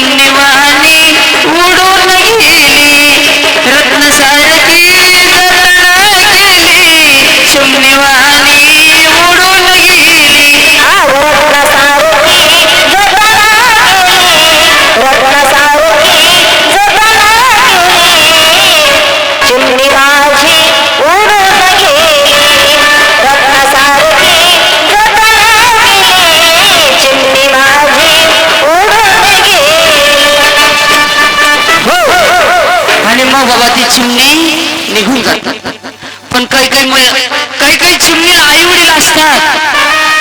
Never. पण काही काही काही काही चिमणी आई वडील असतात.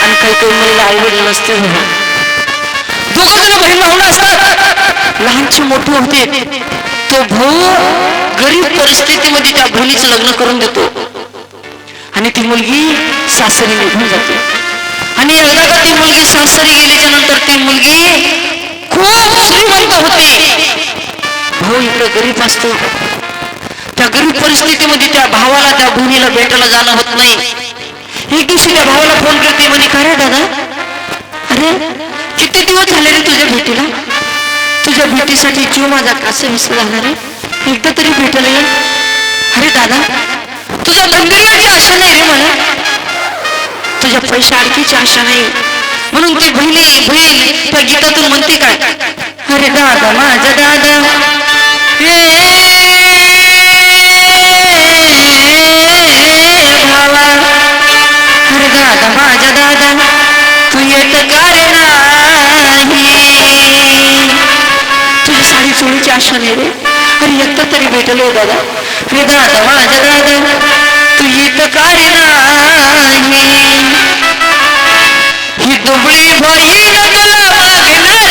आणि काही काही मुलीला आई वडील नसते दोघ दोघं जण बहीण भाऊ असतात लहानची मोठी होते. तो भाऊ गरीब परिस्थितीमध्ये त्या बहिणीचं लग्न करून देतो. आणि ती मुलगी सासरी निघून जाते. आणि एकदा का ती मुलगी सासरी गेल्याच्यानंतर ती मुलगी खूप श्रीमंत होते. भाऊ इकडे गरीब असतो. त्या गरीब परिस्थितीमध्ये त्या भावाला त्या भूमीला भेटायला जाणं होत नाही. एक दिवशी त्या भावाला फोन करते म्हणे खरं रे दादा अरे किती दिवस झाले रे तुझ्या भेटीला? तुझ्या भेटीसाठी जीव माझा कासे विसर झाला रे एकदा तरी भेटायला अरे दादा तुझ्या मंदिराची आशा नाही रे मला तुझ्या पैशा आणखीची आशा नाही. म्हणून ती बहिणी बहीण त्या गीतातून म्हणते काय अरे दादा माझा दादा चोळीची नाही रे अरे एकदा तरी भेटलो दादा रे दादा माझ्या दादा तू येत काय नाही. ही दुबळी बहीण तुला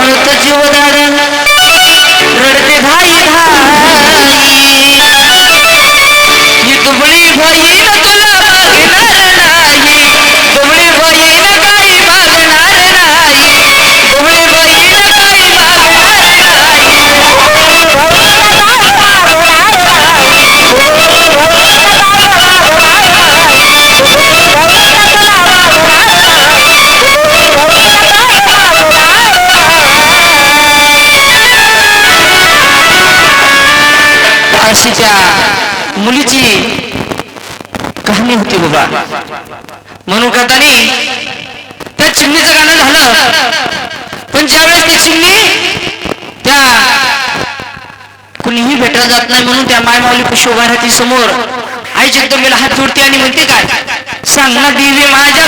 म्हणत जीव दादा रडते मुलीची कहाणी होती बाबा. म्हणून करताना त्या चिमणीचं गाणं झालं. पण ज्यावेळेस ती चिमणी त्या कुणीही भेटला जात नाही म्हणून त्या मायमावली पुष्प उभा समोर आई जगदंबेला हात जोडते आणि म्हणते काय? सांग ना देवी माझ्या